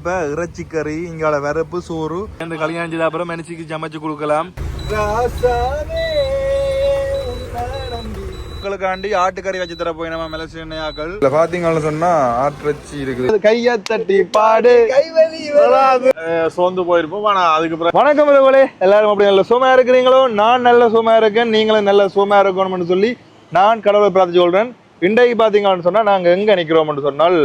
இப்போ இறைச்சி கறி இங்கால வரப்பு சோறு. இந்த கல்யாணம் அப்புறம் மனுஷிக்கு சமைச்சு கொடுக்கலாம். மக்களுக்காண்டி ஆட்டுக்கறி வச்சு தர போய் நம்ம மெலசினையாக்கள் இல்ல பாத்தீங்கன்னு சொன்னா ஆட்டிறச்சி இருக்குது. கைய தட்டி பாடு. சோர்ந்து போயிருப்போம். ஆனா அதுக்கு வணக்கம் உறவுகளே எல்லாரும் அப்படி நல்ல சுமையா இருக்கிறீங்களோ? நான் நல்ல சுமையா இருக்கேன். நீங்களும் நல்ல சுமையா இருக்கணும்னு சொல்லி நான் கடவுளை பிரார்த்தி சொல்றேன் இன்றைக்கு பாத்தீங்கன்னு சொன்னா நாங்க எங்க நிக்கிறோம்னு சொன்னால்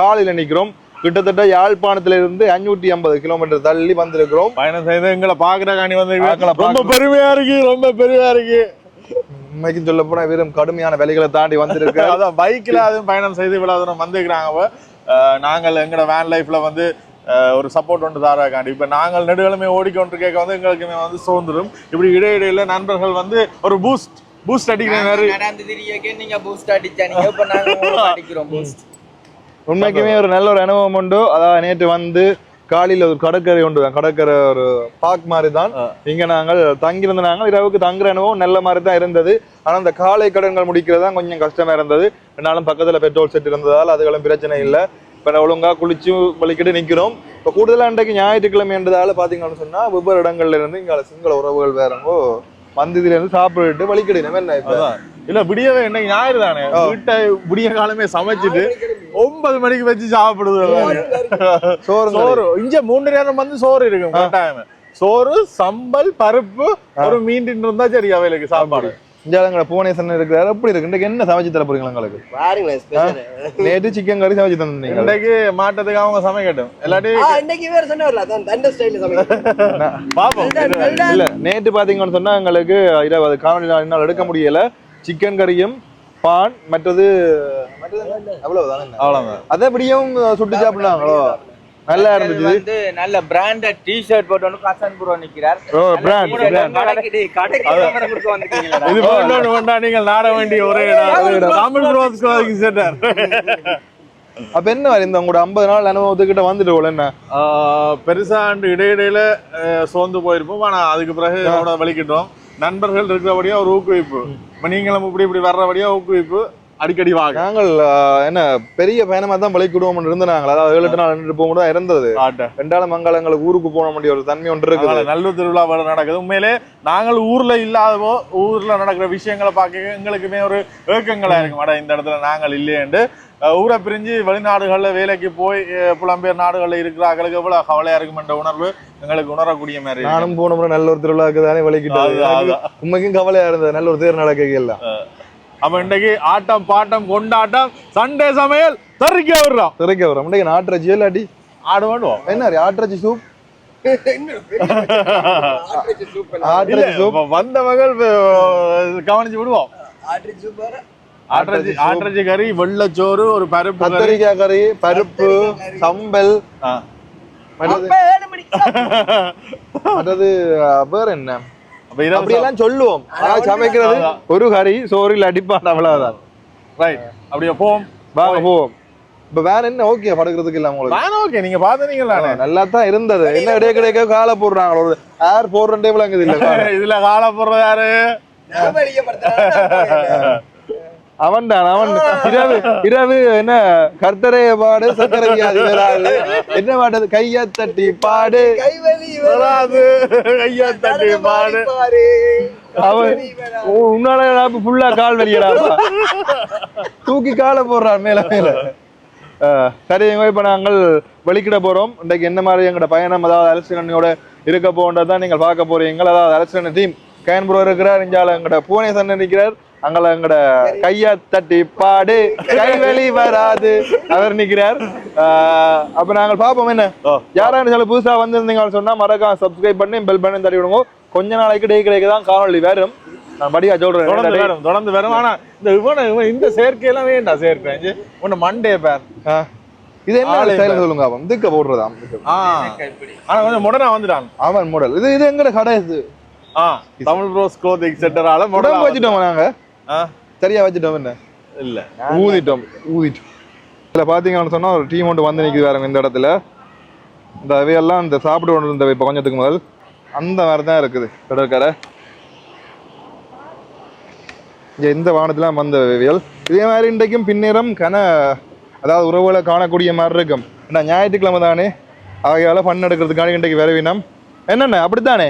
காலையில நிக்கிறோம். கிட்டத்தட்ட யாழ்ப்பாணத்துல இருந்து அஞ்சூற்றி ஐம்பது கிலோமீட்டர் தள்ளி வந்திருக்கிறோம். பயணம் செய்து எங்களை பாக்குற காணி வந்து ரொம்ப. பெருமையா இருக்கு ரொம்ப பெருமையா இருக்கு. உண்மைக்கு சொல்ல போனா வெறும் கடுமையான வேலைகளை தாண்டி வந்திருக்கு. அதான் பைக்ல அதுவும் பயணம் செய்து தூரம் வந்துக்கிறாங்க நாங்கள் எங்களோட வேன் லைஃப்ல வந்து ஒரு சப்போர்ட் ஒன்று தாராக்காண்டி இப்ப நாங்கள் நெடுகளுமே ஓடிக்கொண்டு கேட்க வந்து எங்களுக்குமே வந்து சோர்ந்துடும் இப்படி இடையிடையில நண்பர்கள் வந்து ஒரு பூஸ்ட் பூஸ்ட் அடிக்கிற மாதிரி. நீங்க பூஸ்ட் இப்ப நாங்க அடிக்கிறோம்? பூஸ்ட் உண்மைக்குமே ஒரு நல்ல ஒரு அனுபவம் உண்டு. அதாவது நேற்று வந்து காலையில ஒரு கடற்கரை உண்டு. கடற்கரை ஒரு பார்க் மாதிரி தான் இங்க நாங்கள் தங்கியிருந்த நாங்கள் இரவுக்கு தங்குற அனுபவம் நல்ல மாதிரி தான் இருந்தது. ஆனா அந்த காலை கடன்கள் முடிக்கிறது தான் கொஞ்சம் கஷ்டமா இருந்தது. என்னாலும் பக்கத்துல பெட்ரோல் செட் இருந்ததால் அதுகளும் பிரச்சனை இல்லை. இப்ப நான் ஒழுங்கா குளிச்சு வலிக்கிட்டு நிக்கிறோம். இப்ப கூடுதலா அன்றைக்கு ஞாயிற்றுக்கிழமை என்றதால பாத்தீங்கன்னு சொன்னா வெவ்வேறு இடங்கள்ல இருந்து இங்க சிங்கள உறவுகள் வேறங்கோ வந்து இதுல இருந்து சாப்பிட்டுட்டு வலிக்கிடணும் என்ன இப்ப. இல்ல விடியவே இன்னைக்கு ஞாயிறு தானே? வீட்டை விடிய காலமே சமைச்சிட்டு ஒன்பது மணிக்கு வச்சு சாப்பிடுது சோறு சோறு இங்க மூணு நேரம் வந்து சோறு இருக்கும் கட்டாயம் சோறு சம்பல் பருப்பு ஒரு மீன் இருந்தா சரி அவைகளுக்கு சாப்பாடு. இந்தியாவில் பூனேசன் இருக்கிறாரு. எப்படி இருக்கு. இன்றைக்கு என்ன சமைச்சு தர பாருங்களேன் ஸ்பெஷல் நேற்று சிக்கன் கறி சமைச்சு தந்தீங்க இன்றைக்கு மாட்டத்துக்கு அவங்க சமைக்கட்டும். இல்லாட்டி ஆ இன்னைக்கு வேற சமைக்கிறேன் பாப்போம். இல்ல நேற்று பாத்தீங்கன்னு சொன்னா எங்களுக்கு இருபது காணொலி நாள் எடுக்க முடியல. சிக்கன் கறியும் பான் மற்றது அவ்வளவுதானே? அவ்வளவுதான். அதை அப்படியும் சுட்டு சாப்பிடுறாங்களோ நல்லா இருந்துச்சு. வந்து நல்ல பிராண்டட் டி-ஷர்ட் போட்டு வந்து கசன் ப்ரோ நிக்கிறார். ஓ பிராண்ட் கடைக்கு கடைக்கு இது வேண்டா நாட வேண்டிய ஒரே இடம். தமிழ் ரோஸ் கோவிங் சென்டர் அப்ப என்ன இந்த உங்களோட ஐம்பது நாள் அனுபவத்துக்கிட்ட வந்துட்டு போல என்ன? பெருசா அண்டு இடையிடையில சோர்ந்து போயிருப்போம். ஆனா அதுக்கு பிறகு வலிக்கிட்டோம். நண்பர்கள் இருக்கிறபடியா ஒரு ஊக்குவிப்பு. இப்போ நீங்களும் இப்படி இப்படி வழியாக ஊக்குவிப்பு. அடிக்கடி வாங்க. நாங்கள் என்ன பெரிய பயணமா தான் பழிக்கிடுவோம் இருந்தாங்க அதாவது ஏழு எட்டு நாள் நின்று போகும்போது தான் இருந்தது ஆட்ட. ரெண்டாலும் மங்களங்களுக்கு ஊருக்கு போன வேண்டிய ஒரு தன்மை ஒன்று இருக்குது. அதனால நல்லூர் திருவிழா நடக்குது. உண்மையிலே நாங்கள் ஊர்ல இல்லாதவோ ஊர்ல நடக்கிற விஷயங்களை பார்க்க எங்களுக்குமே ஒரு ஏக்கங்களா இருக்கும். அட இந்த இடத்துல நாங்கள் இல்லையேண்டு ஊரை பிரிஞ்சு வெளிநாடுகள்ல வேலைக்கு போய் புலம்பெயர் நாடுகள்ல இருக்கிறாங்களுக்கு எவ்வளவு கவலையா இருக்குமென்ற உணர்வு எங்களுக்கு உணரக்கூடிய மாதிரி இருக்கு. நானும் போன முறை நல்ல ஒரு திருவிழாக்கு தானே அதுதான். உண்மைக்கும் கவலையா இருந்தது. நல்ல ஒரு தேர் நடக்க எல்லாம் அப்ப இன்னைக்கு ஆட்டம் பாட்டம் கொண்டாட்டம் சண்டே சமையல் தறிக்க விடுறோம். திரைக்க வரும் இன்றைக்கு நாட்டுறச்சி இல்லாட்டி ஆடு வேண்டுவோம் என்ன ஆட்டுறச்சி சூப் வந்த மகள் கவனிச்சு விடுவோம். ஆட்டரச்சி கறி வெள்ளச்சோறு ஒரு பருப்பு கறி. கத்தரிக்காய் கறி பருப்பு சம்பல். மற்றது வேற என்ன? அப்படியெல்லாம் சொல்லுவோம். ஆனா சமைக்கிறது ஒரு கறி சோறில் அடிப்பான் அவ்வளவுதான். ரைட் அப்படியே போம் வாங்க போவோம். இப்ப வேற என்ன ஓகே படுக்கிறதுக்கு இல்ல உங்களுக்கு? வேணாம் ஓகே? நீங்க பாத்துனீங்களானே நல்லா தான் இருந்தது. என்ன இடையே கிடைக்க காலை போடுறாங்களோ ஒரு ஏர் போடுறே விளங்குது இல்ல காலை. இதுல கால போடுறது யாரு? அவன் தான் அவன் இரவு இரவு என்ன கர்த்தரே பாடு சக்கரை வியாதி வராது என்ன பாடுறது கைய தட்டி பாடு. கைவலி வராது. ஐயா தட்டி பாடு. அவன் உன்னால ஃபுல்லா கால் வலிக்கிறாப்பா தூக்கி காலை போடுறான் மேல மேல. சரி எங்க இப்ப நாங்கள் வெளிக்கிட போறோம். இன்றைக்கு என்ன மாதிரி எங்களோட பயணம்? அதாவது அரசியலோட இருக்க போன்றதான் நீங்கள் பார்க்க போறீங்க அதாவது அரசியல் டீம் கேன்புரோ இருக்கிறார் இஞ்சால எங்கட பூனே சண்டை நிற்கிறார் அங்கள எங்கட கையா தட்டி பாடு. கைவெளி வராது. அவர் நிற்கிறார் அஹ், அப்ப நாங்கள் பார்ப்போம் என்ன. யாராவது சில புதுசா வந்திருந்தீங்கன்னு சொன்னா மறக்காம சப்ஸ்கிரைப் பண்ணி பெல் பண்ணி தட்டி விடுங்க. கொஞ்ச நாளைக்கு டே கிடைக்க தான் காணொலி வரும். நான் படியா தொடர்ந்து சொல்றேன் வரும் தொடர்ந்து வரும். ஆனா இந்த இவன இந்த சேர்க்கையெல்லாம் வேண்டாம் சேர்க்கை உன்ன மண்டே பேர். இது என்ன ஸ்டைல் சொல்லுங்க அவன்? இதுக்க போடுறதாம் ஆ. ஆனா கொஞ்சம் முடனா வந்துட்டான். அவன் மாடல் இது இது எங்கட கடை இது? தமிழ் ப்ரோஸ் க்ளோத் எக்ஸெட்டரால உடம்பு முடனா வச்சுட்டோம் நாங்க? சரியா வச்சுட்டோம் என்ன? இல்ல. ஊதிட்டோம். ஊதிட்டோம். இதுல பாத்தீங்கன்னு சொன்னா ஒரு டீம் ஒன்று வந்து நிக்குது வேற இந்த இடத்துல. இந்த அவையெல்லாம் இந்த சாப்பிட்டு கொண்டு இருந்த இப்ப கொஞ்சத்துக்கு முதல். அந்த மாதிரி தான் இருக்குது. கடற்கரை. இங்க இந்த வானத்துல வந்த வியல் இதே மாதிரி இன்றைக்கும் பின்னேரம் கன அதாவது உறவுகளை காணக்கூடிய மாதிரி இருக்கும். ஏன்னா ஞாயிற்றுக்கிழமை தானே. ஆகையால ஃபன் எடுக்கிறதுக்காக இன்றைக்கு வரவினம் என்னண்ணே அப்படித்தானே?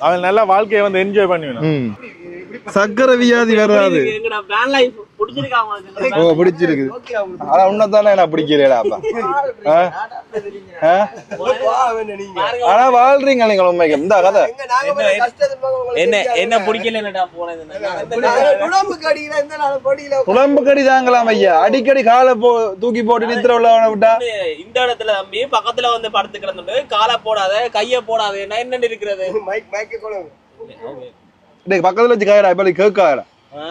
அவன் நல்ல வாழ்க்கையை வந்து என்ஜாய் பண்ணுவேன் ம். சக்கரை வியாதி வராது ஓ பிடிச்சிருக்கு. ஆனா உன்னதானே நான் பிடிக்கிறேடா அப்பா. ஆ? ஆ? ஆனா வாழ்றீங்க நீங்க உண்மைக்கு. இந்த கதை. என்ன என்ன பிடிக்கலடா குழம்பு கடி தாங்கலாம் ஐயா. அடிக்கடி காலை போ தூக்கி போட்டு நித்திர உள்ளவனை விட்டா? இந்த இடத்துல தம்பி பக்கத்துல வந்து படுத்து கிடந்துட்டு காலை போடாத கைய போடாத என்ன என்ன இருக்கிறது? டேய் பக்கத்துல வச்சு காயடா இப்ப கேட்காடா ஆ?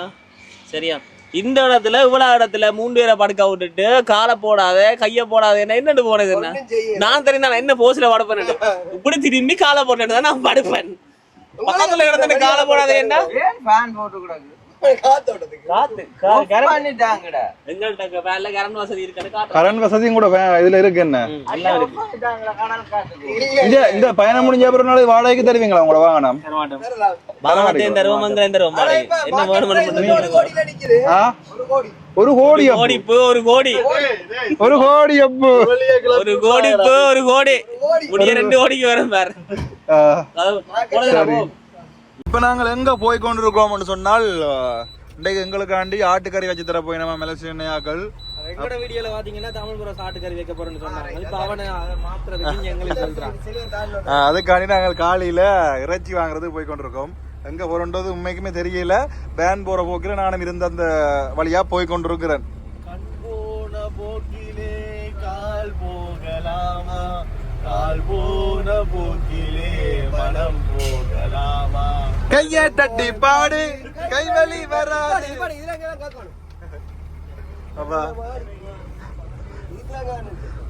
சரியா. இந்த இடத்துல இவ்வளவு இடத்துல மூணு பேரை படுக்க விட்டுட்டு காலை போடாத கைய போடாத என்ன என்னன்னு போனது என்ன? நான் தெரியும் நான் என்ன போஸ்ல படுப்பேன் இப்படி திரும்பி காலை போட்டுட்டு தான் நான் படுப்பேன். பக்கத்துல கிடந்துட்டு காலை போடாத என்ன? ஃபேன் போட்டு கூடாது கரண்ட் வசதியும் கூட வே- இதுல இருக்கு என்ன? இந்த இந்த பயணம் முடிஞ்ச அப்புறம் நாளைக்கு வாடகைக்கு தருவீங்களா உங்களோட வாகனம்? ஒரு கோடி. கோடிப்பு ஒரு கோடி. ஒரு கோடி அப்பு. ஒரு கோடிப்பு ஒரு கோடி. முடிய ரெண்டு கோடிக்கு வரும் பாரு. இப்ப நாங்கள் எங்க போய் கொண்டிருக்கோம்னு சொன்னால் இன்றைக்கு எங்களுக்காண்டி ஆட்டுக்கறி வச்சு தர போய் நம்ம மலேசியனையாக்கள் எங்களோட வீடியோல பாத்தீங்கன்னா தமிழ் புற சாட்டுக்கறி வைக்க போறேன்னு சொன்னாங்க. இப்ப அவனை அதை மாத்துறதுக்கு எங்களுக்கு சொல்றான். அதுக்காண்டி நாங்கள் காலையில இறைச்சி வாங்குறதுக்கு போய் கொண்டிருக்கோம் எங்க போறோன்றது உண்மைக்குமே தெரியல. பேன் போற போக்கில நானும் இருந்த அந்த வழியா போய் கொண்டிருக்கிறேன் கண் போன போக்கிலே கால் போகலாமா? கால் போன போக்கிலே மனம் போகலாமா? கையை தட்டி பாடு. கைவலி வராது. அப்பா.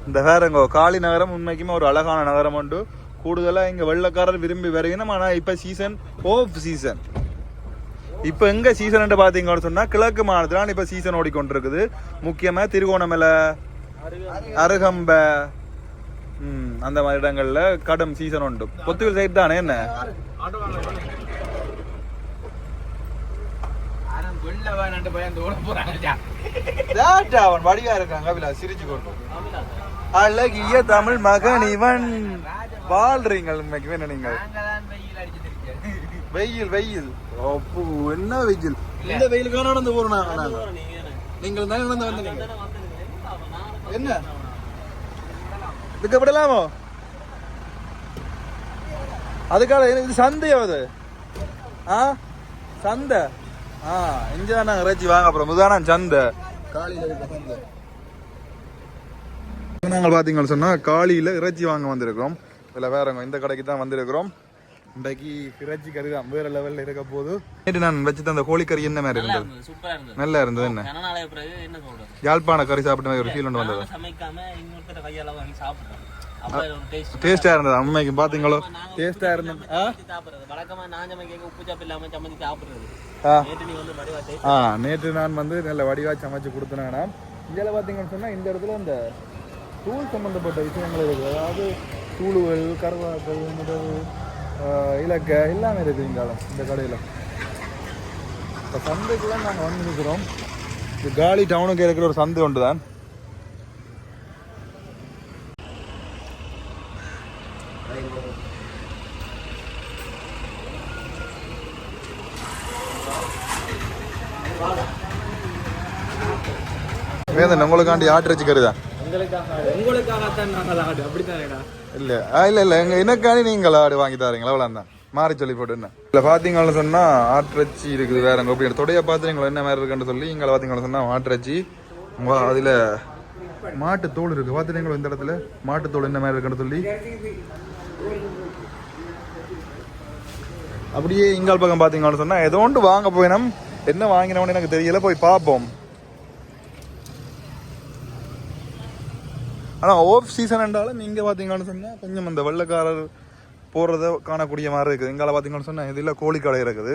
இந்த வேறங்கோ காளி நகரம் உண்மைக்குமே ஒரு அழகான நகரம் உண்டு. கூடுதலாக இங்கே வெள்ளக்காரர் விரும்பி வருகிறோம் ஆனால் இப்போ சீசன் ஓஃப் சீசன் இப்போ எங்கே சீசன் பார்த்தீங்கன்னு சொன்னால் கிழக்கு மாநிலத்தில் இப்போ சீசன் ஓடிக்கொண்டிருக்குது. முக்கியமாக திருகோணமலை அருகம்பை. அந்த மாதிரி இடங்கள்ல கடும் சீசன் உண்டு. பொத்துவில் சைடு தானே என்ன? அவன் வடிவா இருக்கான் கபிலா சிரிச்சு கொண்டு அழகிய தமிழ் மகன் இவன். வாழ்றீங்கள் உண்மைக்கு என்ன நீங்கள். வெயில் வெயில் வெயில். அப்போ என்ன வெயில்? இந்த வெயிலுக்கான நடந்து போறோம் நாங்க நீங்கள் தானே நடந்து வந்தீங்க? என்ன? இதுக்கு விடலாமோ அதுக்காக எனக்கு சந்தையோ அது. ஆ? சந்தை. ஆ இங்க தான் நாங்கள் இறைச்சி வாங்க அப்புறம் இதுதானா சந்தை. காலையில் இருக்க சந்தை. நாங்கள் பார்த்தீங்கன்னு சொன்னால் காலையில் இறைச்சி வாங்க வந்திருக்கிறோம். இதில் வேறங்க இந்த கடைக்கு தான் வந்திருக்கிறோம். இன்றைக்கு இறைச்சி கறி தான் வேற லெவலில் இருக்க போது. நேற்று நான் வச்சு அந்த கோழிக்கறி என்ன மாதிரி இருந்தது? சூப்பரா இருந்தது. நல்லா இருந்தது என்ன? சொல்றது? யாழ்ப்பாண கறி சாப்பிட்ட ஒரு ஃபீல் ஒன்று வந்தது. சமைக்காம இன்னொருத்தர கையால வாங்கி டேஸ்ட் இருந்தது? அம்மைக்கு பார்த்தீங்களோ டேஸ்டாக இருந்தது சாப்பிடுறது. வழக்கமா நான் சமைக்க உப்பு சாப்பு இல்லாம சமைச்சு சாப்பிடுறது. ஆ. நேற்று வடிவா நான் வந்து நல்ல வடிவாக சமைச்சு கொடுத்தேன்னா இதில் பார்த்தீங்கன்னு சொன்னால் இந்த இடத்துல இந்த தூள் சம்மந்தப்பட்ட விஷயங்கள் இருக்குது. அதாவது தூளுகள் கருவாக்கள் மிளகு இலக்கை எல்லாமே இருக்குது இங்கே இந்த கடையில். இப்போ சந்தைக்குலாம் நாங்கள் வந்துருக்கிறோம். இது காலி டவுனுக்கு இருக்கிற ஒரு சந்தை ஒன்று தான் வேதன் உங்களுக்காண்டி ஆட்டிறச்சி உங்களுக்காக உங்களுக்காகத்தான் நாங்கள் ஆடு. அப்படித்தானேடா? இல்லை. ஆ, இல்லை எங்கள் எங்க எனக்காண்டி நீங்கள் ஆடு வாங்கி தரீங்களா? அவ்வளோ தான் மாறி சொல்லி போட்டு என்ன? இல்ல சொன்னால் சொன்னா ஆட்டிறச்சி இருக்குது வேற எங்கே அப்படி தொடைய எங்களை என்ன மாதிரி இருக்குன்னு சொல்லி இங்கே பார்த்தீங்கன்னு சொன்னால் ஆட்டிறச்சி அதில் மாட்டு தோல் இருக்குது பாத்துறீங்களா இந்த இடத்துல? மாட்டு தோல் என்ன மாதிரி இருக்குன்னு சொல்லி. அப்படியே இங்கால் பக்கம் பார்த்தீங்கன்னு சொன்னால் ஏதோ ஒன்று வாங்க போயினோம் என்ன வாங்கினோம்னு எனக்கு தெரியல. போய் பார்ப்போம் ஆனால் ஓஃப் சீசன் என்றாலும் இங்கே பார்த்தீங்கன்னு சொன்னால் கொஞ்சம் இந்த வெள்ளைக்காரர் போடுறத காணக்கூடிய மாதிரி இருக்குது. எங்கால பார்த்தீங்கன்னு சொன்னால் இதில் கோழிக்கடை இருக்குது.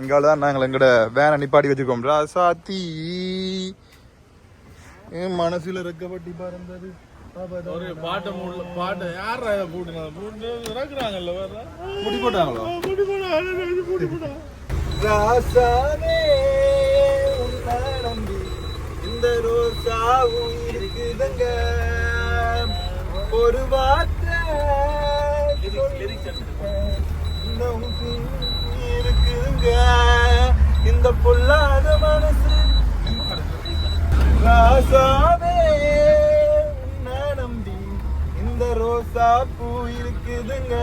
எங்கால தான் நாங்கள் எங்கட வேனை நிப்பாட்டி வச்சுக்கோம் ராசாத்தி. என் மனசுல ரெக்கப்பட்டி பறந்தது. ஒரு பாட்டை முள்ள பாட்டை யார் போட்டுனா போட்டு இறக்குறாங்கல்ல வேற? முடி போட்டாங்களோ? முடி போடா முடி போடா ராசானே உன்னை நம்பி இந்த ரோசா இருக்குதுங்க. ஒரு வார்த்தை இருக்குதுங்க இந்த பொல்லாத மனசு ராசாவே நம்பி இந்த ரோசா பூ இருக்குதுங்க.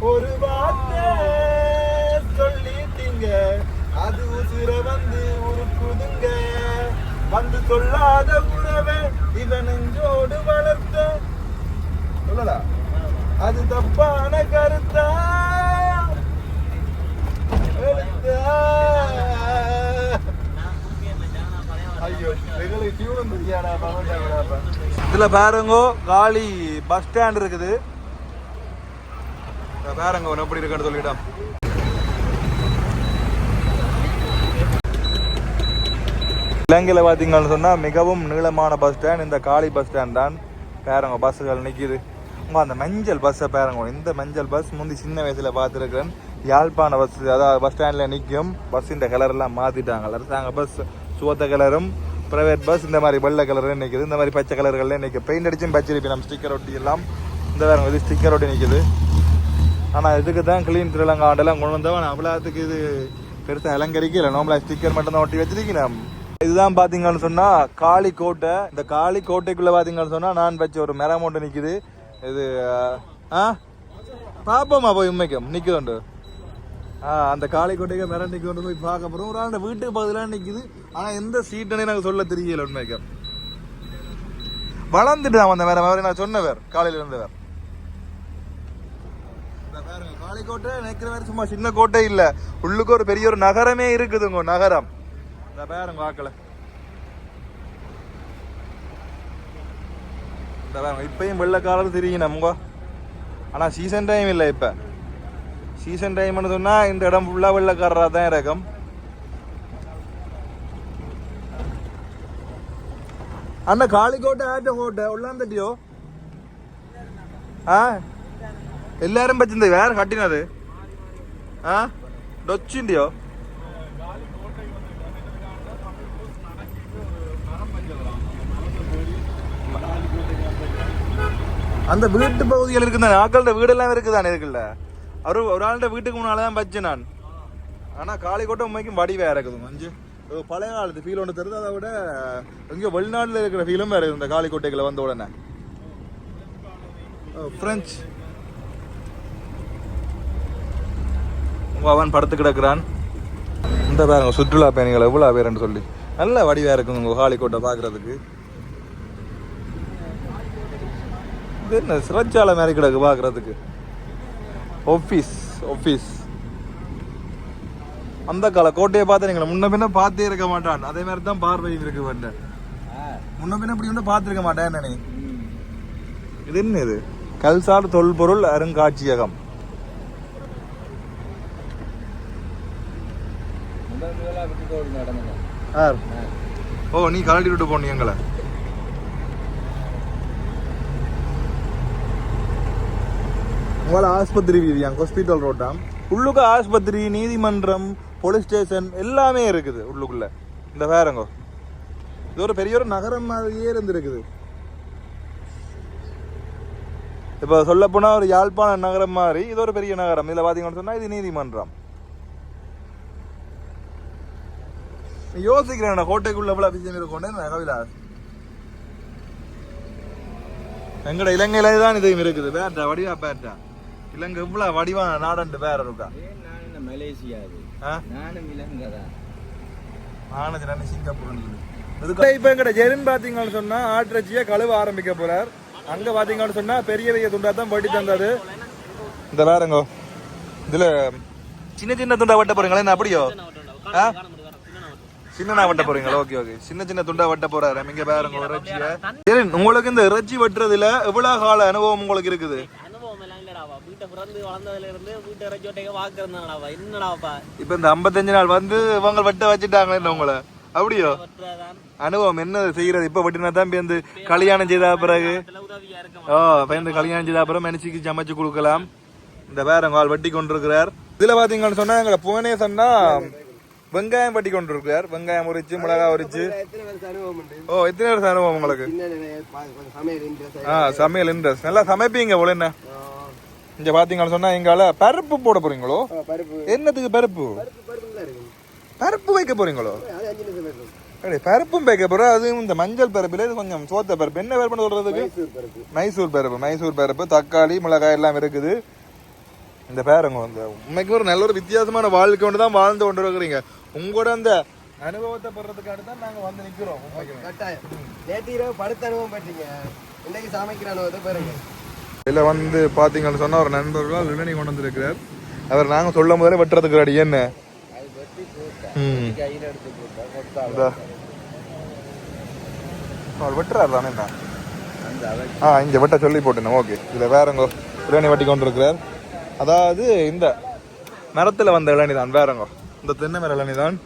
ஒரு வார்த்தை சொல்லிட்டீங்க. அது உசுர வந்து உருக்குதுங்க. வந்து சொல்லாத உறவை இவன் நெஞ்சோடு வளர்த்த. சொல்லலா அது தப்பான கருத்தா? ஐயோ எங்களுக்கு இதுல பாருங்கோ காலி பஸ் ஸ்டாண்ட் இருக்குது. பாருங்க எப்படி இருக்குன்னு சொல்லிட்டான். இலங்கையில் பார்த்தீங்கன்னு சொன்னால் மிகவும் நீளமான பஸ் ஸ்டாண்ட் இந்த காலி பஸ் ஸ்டாண்ட் தான் பேரங்க பஸ்ஸுகள் நிற்கிது உங்க அந்த மஞ்சள் பஸ்ஸை பேரங்க. இந்த மஞ்சள் பஸ் முந்தி சின்ன வயசில் பார்த்துருக்குறேன். யாழ்ப்பாண பஸ் அதாவது பஸ் ஸ்டாண்டில் நிற்கும் பஸ்ஸின் கலரெல்லாம் மாற்றிட்டாங்க அரசாங்க பஸ் சுவத்த கலரும் ப்ரைவேட் பஸ் இந்த மாதிரி வெள்ளை கலரும் நிற்கிது இந்த மாதிரி பச்சை கலர்கள்லாம் நிற்கும் பெயிண்ட் அடிச்சும் பச்சை நம்ம ஸ்டிக்கர் ஒட்டி எல்லாம். இந்த வேறு இது ஸ்டிக்கர் ஒட்டி நிற்கிது ஆனால் இதுக்கு தான் க்ளீன் திருலங்கா ஆண்டெல்லாம் கொண்டு வந்தவன். அவ்வளோத்துக்கு இது பெருசாக அலங்கரிக்கல. நார்மலாக ஸ்டிக்கர் மட்டும் தான் ஒட்டி வச்சிருக்கலாம் இதுதான் பார்த்தீங்கன்னு சொன்னால் காளி கோட்டை. இந்த காளி கோட்டைக்குள்ளே பார்த்தீங்கன்னு சொன்னால் நான் வச்ச ஒரு மரம் ஒன்று நிற்குது இது ஆ? பாப்போமா போய் உண்மைக்கும் நிற்குதுண்டு ஆ அந்த காளிக்கோட்டைக்கு மெரம் மரம் நிற்க போய் பார்க்க போகிறோம் ஒரு ஆள் வீட்டுக்கு பக்கத்தில் நிற்குது ஆனால் எந்த சீட்டுன்னு எனக்கு சொல்ல தெரியல உண்மைக்கும் வளர்ந்துட்டு அந்த மரம் வேற நான் சொன்னவர் காலையில் இருந்தவர். இந்த பாருங்க, காளிக்கோட்டை நினைக்கிற வேற சும்மா சின்ன கோட்டை இல்ல. உள்ளுக்கு ஒரு பெரிய ஒரு நகரமே இருக்குதுங்க நகரம். இந்த பாருங்க வாக்கல இந்த பாருங்க இப்பயும் வெள்ளக்காலம் தெரியும் நம்ம ஆனா சீசன் டைம் இல்லை இப்ப சீசன் டைம்னு சொன்னா இந்த இடம் ஃபுல்லா வெள்ளக்காரரா தான் இருக்கும் அண்ணா காளிக்கோட்டை ஆட்ட கோட்டை உள்ளாந்தட்டியோ ആ എല്ലാരും പറ്റുന്നത് വേറെ കട്ടിനത് ആ ഡൊച്ചിന്റെയോ அந்த வீட்டு பகுதியில் இருக்குதானே? ஆக்கள்கிட்ட வீடெல்லாம் இருக்குதானே இருக்குல்ல? அவரு ஒரு ஆளுடைய வீட்டுக்கு முன்னால் தான் பச்சேன் நான் ஆனால் காளிக்கோட்டை உண்மைக்கும் வடிவே இருக்குது மஞ்சு. ஒரு பழைய காலத்து ஃபீல் ஒன்று தருது அதை விட எங்கேயோ வெளிநாட்டில் இருக்கிற ஃபீலும் வேற இருக்குது இந்த காளிக்கோட்டைகளை வந்த உடனே. பிரெஞ்சு அவன் படுத்து கிடக்குறான். இந்த பாருங்க சுற்றுலா பயணிகள் எவ்வளோ பேருன்னு சொல்லி. நல்ல வடிவாக இருக்குங்க உங்கள் காளிக்கோட்டை பார்க்கறதுக்கு இது என்ன சிறைச்சாலை மாதிரி கிடக்கு பார்க்கறதுக்கு. ஆஃபீஸ் ஆஃபீஸ் அந்த கால கோட்டையை பார்த்து நீங்க முன்ன பின்ன பார்த்தே இருக்க மாட்டான். அதே மாதிரி தான் பார்வை இருக்கு வந்த முன்ன பின்ன இப்படி ஒன்றும் பார்த்துருக்க மாட்டேன் என்ன நீ? இது என்ன இது? கல்சார் தொல்பொருள் அருங்காட்சியகம். ஓ நீ கலட்டி விட்டு போனீங்க உங்களை ஆஸ்பத்திரி வீதியாங்க ஹாஸ்பிட்டல் ரோட்டாம் உள்ளுக்கு ஆஸ்பத்திரி நீதிமன்றம் போலீஸ் ஸ்டேஷன் எல்லாமே இருக்குது உள்ளுக்குள்ள. இந்த வேறங்கோ இது ஒரு பெரிய ஒரு நகரம் மாதிரியே இருந்திருக்குது. இப்போ சொல்லப்போனால் ஒரு யாழ்ப்பாண நகரம் மாதிரி இது ஒரு பெரிய நகரம். இதில் பார்த்தீங்கன்னு சொன்னால் இது நீதிமன்றம். யோசிக்கிறேன் கோட்டைக்குள்ள எவ்வளோ விஷயம் இருக்கும் கவிலாஸ் எங்கட இலங்கையில தான் இதையும் இருக்குது. பேட்டா வடிவா பேட்டா. இலங்கை இவ்வளவு வடிவான நாடண்டு வேற இருக்கா? மலேசியா? நானும் இலங்கை ஆனது நான் சிங்கப்பூர் இப்ப எங்கட ஜெரின் பாத்தீங்கன்னு சொன்னா ஆட்டிறச்சியை கழுவ ஆரம்பிக்க போறார். அங்க பாத்தீங்கன்னு சொன்னா பெரிய பெரிய துண்டா தான் வட்டி தந்தாரு இந்த வேறங்கோ இதுல சின்ன சின்ன துண்டா வெட்ட போறீங்களா? என்ன அப்படியோ? ஆ? சின்ன வெட்ட போறீங்களா? Okay okay. சின்ன சின்ன துண்டா வெட்ட போறாரு. இங்க பாருங்க இறைச்சிய. உங்களுக்கு இந்த இறைச்சி வெட்டுறதுல எவ்வளவு கால அனுபவம் உங்களுக்கு இருக்குது? வீட்டை பிறந்து வளர்ந்ததுல இருந்து வீட்டை இறச்சோட்டையே வாக்குறதுனாடாவா என்னடாப்பா? இப்ப இந்த 55 நாள் வந்து இவங்க வெட்ட வச்சுட்டாங்களே உங்களை? அப்படியோ? அனுபவம் என்ன செய்யறது? இப்ப வெட்டினா தான் பேருந்து கல்யாணம் செய்த பிறகு. ஓ பயந்து கல்யாணம் செய்த அப்புறம் மனுஷிக்கு சமைச்சு கொடுக்கலாம். இந்த வேற கால் வெட்டி கொண்டிருக்கிறார். இதுல பாத்தீங்கன்னு சொன்னா எங்களை புவனேசன்னா வெங்காயம் பட்டி கொண்டு இருக்கார் வெங்காயம் உரிச்சு மிளகாய் உரிச்சு. ஓ எத்தனை வருஷம் அனுபவம் உங்களுக்கு? சின்ன ஆ சமையல் இன்ட்ரெஸ்ட் நல்லா சமைப்பீங்க போல என்ன. இங்க பாத்தீங்கன்னு சொன்னா எங்கால பருப்பு போட போறீங்களோ? பருப்பு. என்னத்துக்கு பருப்பு? பருப்பு பருப்பு வைக்க போறீங்களோ? பருப்பும் வைக்க போறோம். அதுவும் இந்த மஞ்சள் பருப்புல இது கொஞ்சம் சோத்த பருப்பு. என்ன பருப்புன்னு சொல்றதுக்கு? மைசூர் பருப்பு. மைசூர் பருப்பு பருப்பு தக்காளி மிளகாய் எல்லாம் இருக்குது. இந்த பேருங்க வந்து உண்மைக்கு ஒரு நல்ல ஒரு வித்தியாசமான வாழ்க்கை கொண்டு தான் வாழ்ந்து கொண்டு இருக்கிறீங்க. உங்களோட அந்த அனுபவத்தை பெறதுக்காக தான் நாங்க வந்து நிக்கிறோம். உண்மைக்குமே. கட்டாயம். நேற்று இரவு படுத்த அனுபவம் பட்டீங்க இன்னைக்கு சமைக்கிற அனுபவத்தை பாருங்க. இதுல வந்து பாத்தீங்கன்னு சொன்னா ஒரு நண்பர்கள் இளநீ கொண்டு வந்திருக்கிறார். அவர் நாங்க சொல்லும் போதே வெட்டுறதுக்கு ரெடி என்ன. அவர் வெட்டுறாரு தானே அளவு ஆ இங்க வெட்ட சொல்லி போட்டேன் ஓகே. இதுல வேறங்க இளநீ வெட்டி கொண்டு இருக்கிறார். அதாவது இந்த மரத்துல வந்த இளநீ தான் வேறங்க இந்த தென்னை மர இளநீ தான்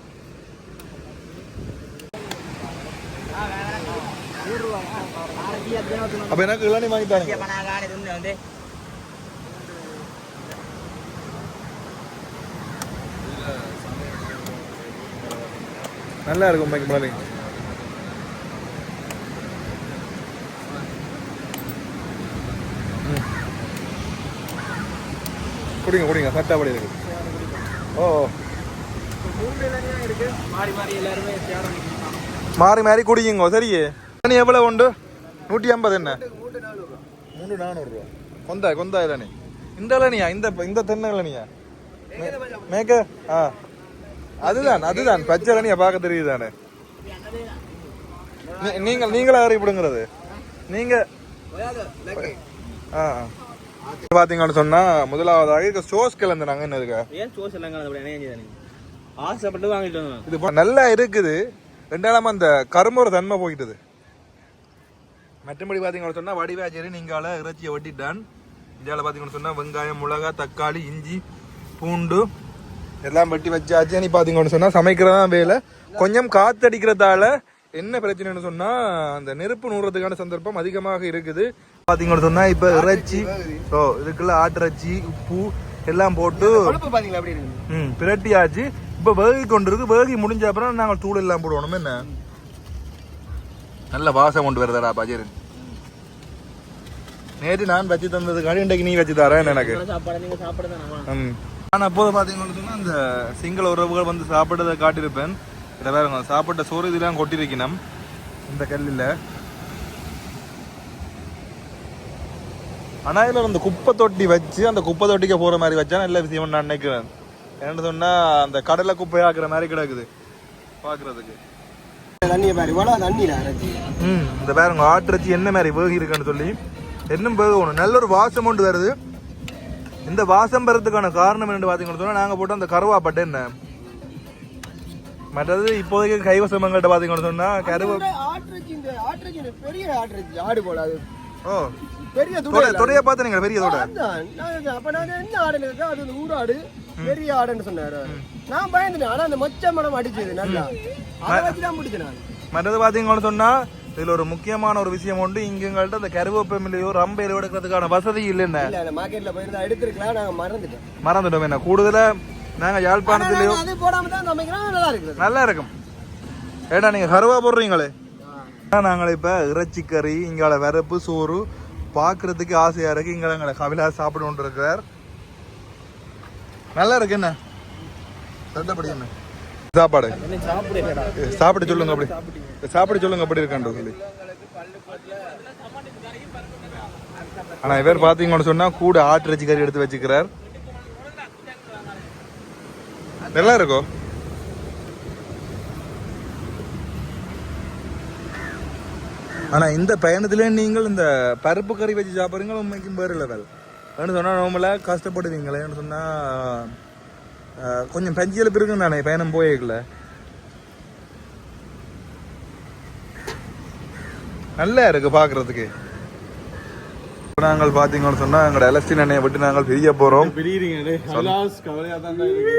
அப்ப எனக்கு இளநீ வாங்கி தாருங்க வந்து நல்லா இருக்கும் உண்மைக்கு இளநீ. ம். குடிங்க குடிங்க சட்டாப்படி இருக்கு. ஓ. மாறி மாறி குடிக்குங்க சரியே. இளநீ எவ்வளவு உண்டு? நூற்றி ஐம்பது என்ன? மூணு நானூறுரூவா கொந்தா கொந்தா இளநீ இந்த இளநியா இந்த இந்த தென்னை இளநியா? மேக்க ஆ. அதுதான் அதுதான். பச்சை இளநியா பார்க்க தெரியுதானே? நீங்கள் நீங்களா அறிவிடுங்கிறது நீங்க ஆ ஆ. பாத்தீங்கன்னு சொன்னா முதலாவதாக இது சோஸ் கிளந்துனாங்க என்னதுக்கு ஏன் சோஸ் எல்லாம் கலந்து என்ன ஆசைப்பட்டு வாங்கிட்டு இது நல்லா இருக்குது. ரெண்டாயிரமா அந்த கரும்புற தன்மை போயிட்டது. மற்றபடி பார்த்தீங்கன்னு சொன்னா வடிவாச்சேரி நீங்கால இறைச்சியை வெட்டிட்டான் இந்தியாவில் பார்த்தீங்கன்னு சொன்னா வெங்காயம் மிளகாய் தக்காளி இஞ்சி பூண்டு எல்லாம் வெட்டி வச்சாச்சு. நீ பார்த்தீங்கன்னு சொன்னா சமைக்கிறதா வேலை. கொஞ்சம் காத்தடிக்கிறதால என்ன பிரச்சனைன்னு சொன்னா அந்த நெருப்பு நூறதுக்கான சந்தர்ப்பம் அதிகமாக இருக்குது. பார்த்தீங்கன்னு சொன்னா இப்போ இறைச்சி ஓ இதுக்குள்ள ஆட்டிறைச்சி உப்பு எல்லாம் போட்டு ம் பிரட்டியாச்சு. இப்போ வேகி கொண்டிருக்கு. வேகி முடிஞ்ச அப்புறம் நாங்கள் தூள் எல்லாம் போடுவோம். என்ன? நல்ல வாசம் கொண்டு வருதாடா பஜர் நேற்று நான் வச்சு தந்ததுக்காண்டி இன்றைக்கு நீ வச்சு தரேன் எனக்கு? ம். நான் அப்போது பார்த்தீங்கன்னு அந்த சிங்கள உறவுகள் வந்து சாப்பிட்டதை காட்டியிருப்பேன். இதை வேற சாப்பிட்ட சோறு இதெல்லாம் கொட்டிருக்கணும் இந்த கல்லில். ஆனால் இதில் அந்த குப்பை தொட்டி வச்சு அந்த குப்பை தொட்டிக்கு போகிற மாதிரி வச்சா நல்ல விஷயம் நான் நினைக்கிறேன். என்னன்னு சொன்னா அந்த கடலை குப்பை ஆக்குற மாதிரி கிடக்குது. பார்க்கறதுக்கு தண்ணியை பாரு இவ்வளவு தண்ணியில ம் இந்த பாருங்க ஆட்டிறச்சி என்ன மாதிரி வேகி இருக்குன்னு சொல்லி. இன்னும் வேகணும் நல்ல ஒரு வாசம் கொண்டு வருது. இந்த வாசம் பெறதுக்கான காரணம் என்னன்னு பார்த்தீங்கன்னு சொன்னா நாங்கள் போட்ட அந்த கருவாப்பட்டை என்ன? மற்றது இப்போதைக்கு கைவசம் எங்கள்கிட்ட பார்த்தீங்கன்னு சொன்னா கருவா பெரிய ஆடு போல அது. ஓ. பெரிய தொடைய துடை தொடைய பார்த்து நீங்கள் பெரிய தொட? அப்ப நான் என்ன ஆடுன்னு கேட்டா, அது ஒரு ஊராடு பெரிய ஆடுன்னு சொன்னாரு நான் பயந்துட்டேன். ஆனா அந்த மொச்ச மனம் அடிச்சது நல்லா. அதை வச்சு தான் நான். மற்றது பார்த்தீங்கன்னு சொன்னா இதுல ஒரு முக்கியமான ஒரு விஷயம் உண்டு. இங்க எங்கள்கிட்ட அந்த கருவேப்பமிலையோ ரம்பையிலோ எடுக்கிறதுக்கான வசதி இல்லைன்னு மார்க்கெட்ல போயிருந்தா எடுத்துருக்கலாம் நாங்க மறந்துட்டோம் மறந்துட்டோம் என்ன? கூடுதலா நாங்க யாழ்ப்பாணத்திலேயோ நல்லா இருக்கும். ஏடா நீங்க கருவா போடுறீங்களே? நாங்கள் இப்ப இறைச்சி கறி இங்கால வரப்பு சோறு பார்க்கறதுக்கு ஆசையா இருக்கு. இங்க எங்களை கவிலா சாப்பிட்டு இருக்கிறார் நல்லா இருக்கு என்ன? சட்டப்படி என்ன? சாப்பாடு. சாப்பிட சொல்லுங்க அப்படி. சாப்பிட சொல்லுங்க அப்படி இருக்கான்ற சொல்லி. ஆனா இவர் பாத்தீங்கன்னு சொன்னா கூட ஆட்டு கறி எடுத்து வச்சுக்கிறார். நல்லா இருக்கும் ஆனா இந்த பயணத்திலே நீங்கள் இந்த பருப்பு கறி வச்சு சாப்பிட்றீங்க உண்மைக்கும் வேறு லெவல் ஏன்னு சொன்னா நார்மலா கஷ்டப்படுவீங்களேன்னு சொன்னா கொஞ்சம் பஞ்சியல் பிறகு நானே பயணம் போயிருக்கல நல்லா இருக்கு பாக்குறதுக்கு. நாங்கள் பாத்தீங்கன்னு சொன்னா எங்களோட எலஸ்டின் அண்ணையை விட்டு நாங்கள் பிரிய போறோம். பிரியிறீங்க ஹலாஸ் கவலையா தான் இருக்கு.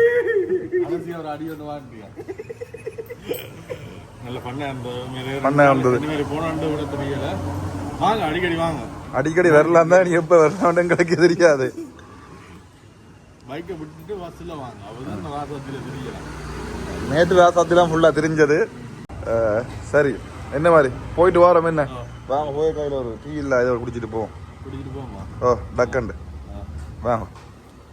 அலசி ஒரு அடி ஒன்று வாங்கிட்டியா? நல்ல பண்ண இருந்தது பண்ண இருந்தது. தெரியல. வாங்க அடிக்கடி வாங்க. அடிக்கடி வரலாம் தான் நீ எப்ப வரலாம் எங்களுக்கு தெரியாது. பைக்கை விட்டுட்டு பஸ்ஸில் வாங்க. அவதான் இந்த நேற்று ராசாத்திலாம் ஃபுல்லா தெரிஞ்சது. சரி. என்ன மாதிரி? போயிட்டு வரோம் என்ன? வாங்க போய் கையில் ஒரு டீ இல்லை ஏதோ குடிச்சிட்டு போவோம். குடிச்சிட்டு போமா ஓ டக்கண்டு. வாங்க.